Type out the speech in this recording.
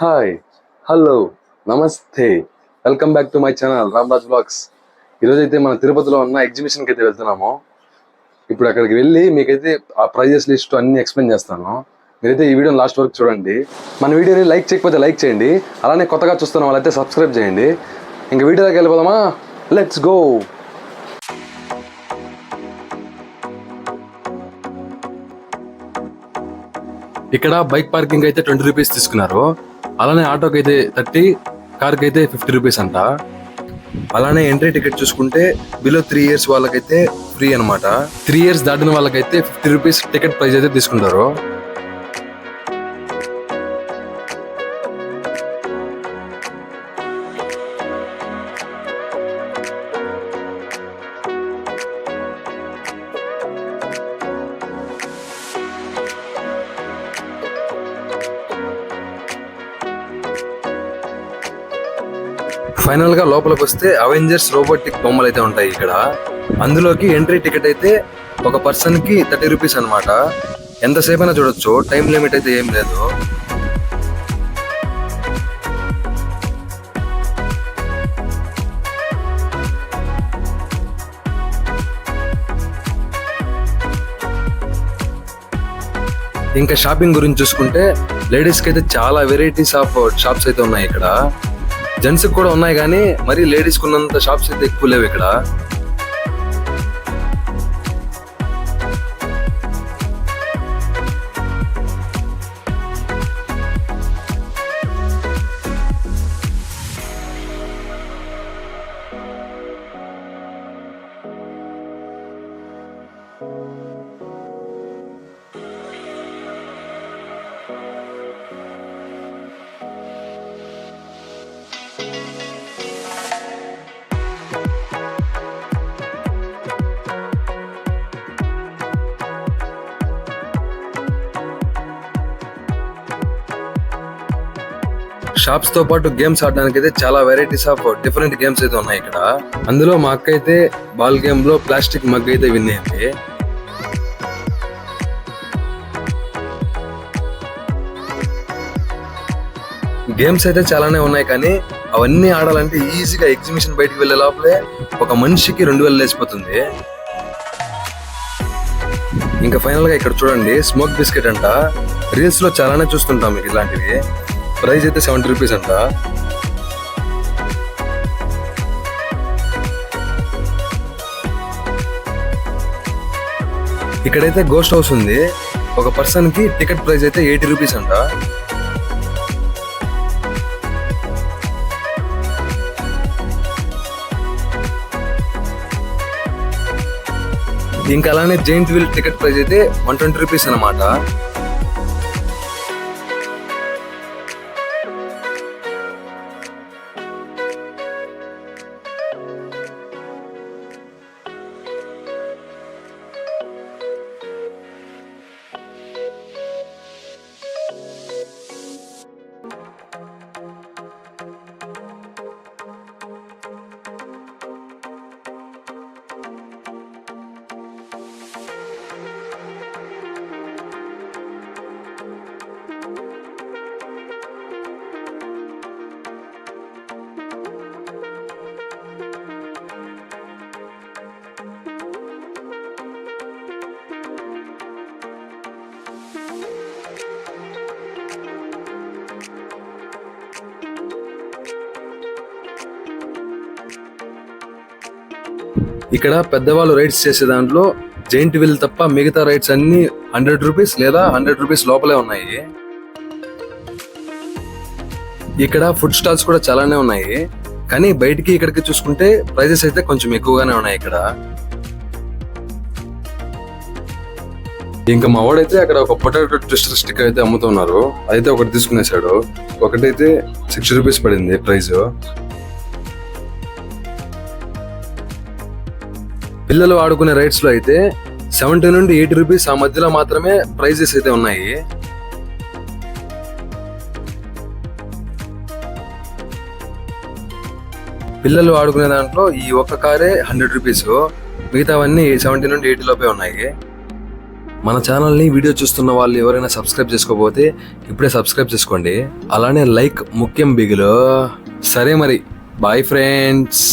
Hi hello నమస్తే welcome back to my channel Ramraj blogs ఈరోజు అయితే మన తిరుపతిలో ఉన్న ఎగ్జిబిషన్కి అయితే వెళ్తున్నాము. ఇప్పుడు అక్కడికి వెళ్ళి మీకైతే ఆ ప్రైజెస్ లిస్ట్ అన్ని ఎక్స్ప్లెయిన్ చేస్తాను. మీరైతే ఈ వీడియో లాస్ట్ వరకు చూడండి. మన వీడియోని లైక్ చేయకపోతే లైక్ చేయండి. అలానే కొత్తగా చూస్తున్న వాళ్ళైతే సబ్స్క్రైబ్ చేయండి. ఇంకా వీడియోలోకి వెళ్ళిపోదామా? లెట్స్ గో ఇక్కడ బైక్ పార్కింగ్ అయితే ట్వంటీ రూపీస్ తీసుకున్నారు. అలానే ఆటోకి అయితే థర్టీ కార్కి అయితే ఫిఫ్టీ రూపీస్ అంట. అలానే ఎంట్రీ టికెట్ చూసుకుంటే బిలో త్రీ ఇయర్స్ వాళ్ళకైతే ఫ్రీ అన్నమాట. త్రీ ఇయర్స్ దాటిన వాళ్ళకైతే ఫిఫ్టీ రూపీస్ టికెట్ ప్రైస్ అయితే తీసుకుంటారు. ఫైనల్గా లోపలికి వస్తే అవెంజర్స్ రోబోటిక్ బొమ్మలు అయితే ఉంటాయి ఇక్కడ. అందులోకి ఎంట్రీ టికెట్ అయితే ఒక పర్సన్కి థర్టీ రూపీస్ అనమాట ఎంతసేపు అయినా చూడొచ్చు టైం లిమిట్ అయితే ఏం లేదు. ఇంకా షాపింగ్ గురించి చూసుకుంటే లేడీస్కి అయితే చాలా వెరైటీస్ ఆఫ్ షాప్స్ అయితే ఉన్నాయి ఇక్కడ. జెంట్స్ కూడా ఉన్నాయి కానీ మరీ లేడీస్ కున్నంత షాప్స్ అయితే ఎక్కువ లేవు ఇక్కడ. షాప్స్తో పాటు గేమ్స్ ఆడడానికి అయితే చాలా వెరైటీస్ ఆఫ్ డిఫరెంట్ గేమ్స్ అయితే ఉన్నాయి ఇక్కడ. అందులో మా అక్క అయితే బాల్ గేమ్లో ప్లాస్టిక్ మగ్ అయితే విన్ అయింది. గేమ్స్ అయితే చాలానే ఉన్నాయి కానీ అవన్నీ ఆడాలంటే ఈజీగా ఎగ్జిబిషన్ బయటికి వెళ్ళే లోపలే ఒక మనిషికి రెండు వేలు లేచిపోతుంది. ఇంకా ఫైనల్గా ఇక్కడ చూడండి స్మోక్ బిస్కెట్ అంట. రీల్స్లో చాలానే చూస్తుంటాం మీకు ఇలాంటివి ప్రైస్ అయితే సెవెంటీ రూపీస్ అంట. ఇక్కడైతే గోస్ట్ హౌస్ ఉంది. ఒక పర్సన్కి టికెట్ ప్రైస్ అయితే ఎయిటీ రూపీస్ అంట. ఇంకా అలానే జైంట్ వీల్ టికెట్ ప్రైస్ అయితే వన్ ట్వంటీ రూపీస్ అనమాట ఇక్కడ పెద్దవాళ్ళు రైడ్స్ చేసే దాంట్లో జైంట్ వీల్ తప్ప మిగతా రైడ్స్ అన్ని హండ్రెడ్ రూపీస్ లేదా హండ్రెడ్ రూపీస్ లోపలే ఉన్నాయి. ఇక్కడ ఫుడ్ స్టాల్స్ కూడా చాలానే ఉన్నాయి. కానీ బయటికి ఇక్కడికి చూసుకుంటే ప్రైజెస్ అయితే కొంచెం ఎక్కువగానే ఉన్నాయి ఇక్కడ. ఇంకా మా వాడైతే అక్కడ ఒక పొటాటో ట్విస్టర్ స్టిక్ అయితే అమ్ముతున్నారు. అయితే ఒకటి తీసుకునేసాడు ఒకటైతే సిక్స్టీ రూపీస్ పడింది ప్రైస్ పిల్లలు ఆడుకునే రైడ్స్లో అయితే సెవెంటీ నుండి ఎయిటీ రూపీస్ ఆ మధ్యలో మాత్రమే ప్రైజెస్ అయితే ఉన్నాయి. పిల్లలు ఆడుకునే దాంట్లో ఈ ఒక్క కారే హండ్రెడ్ రూపీస్ మిగతావన్నీ సెవెంటీ నుండి ఎయిటీ లోపే ఉన్నాయి. మన ఛానల్ని వీడియో చూస్తున్న వాళ్ళు ఎవరైనా సబ్స్క్రైబ్ చేసుకోకపోతే ఇప్పుడే సబ్స్క్రైబ్ చేసుకోండి. అలానే లైక్ ముఖ్యం బిగులో. సరే మరి. Bye friends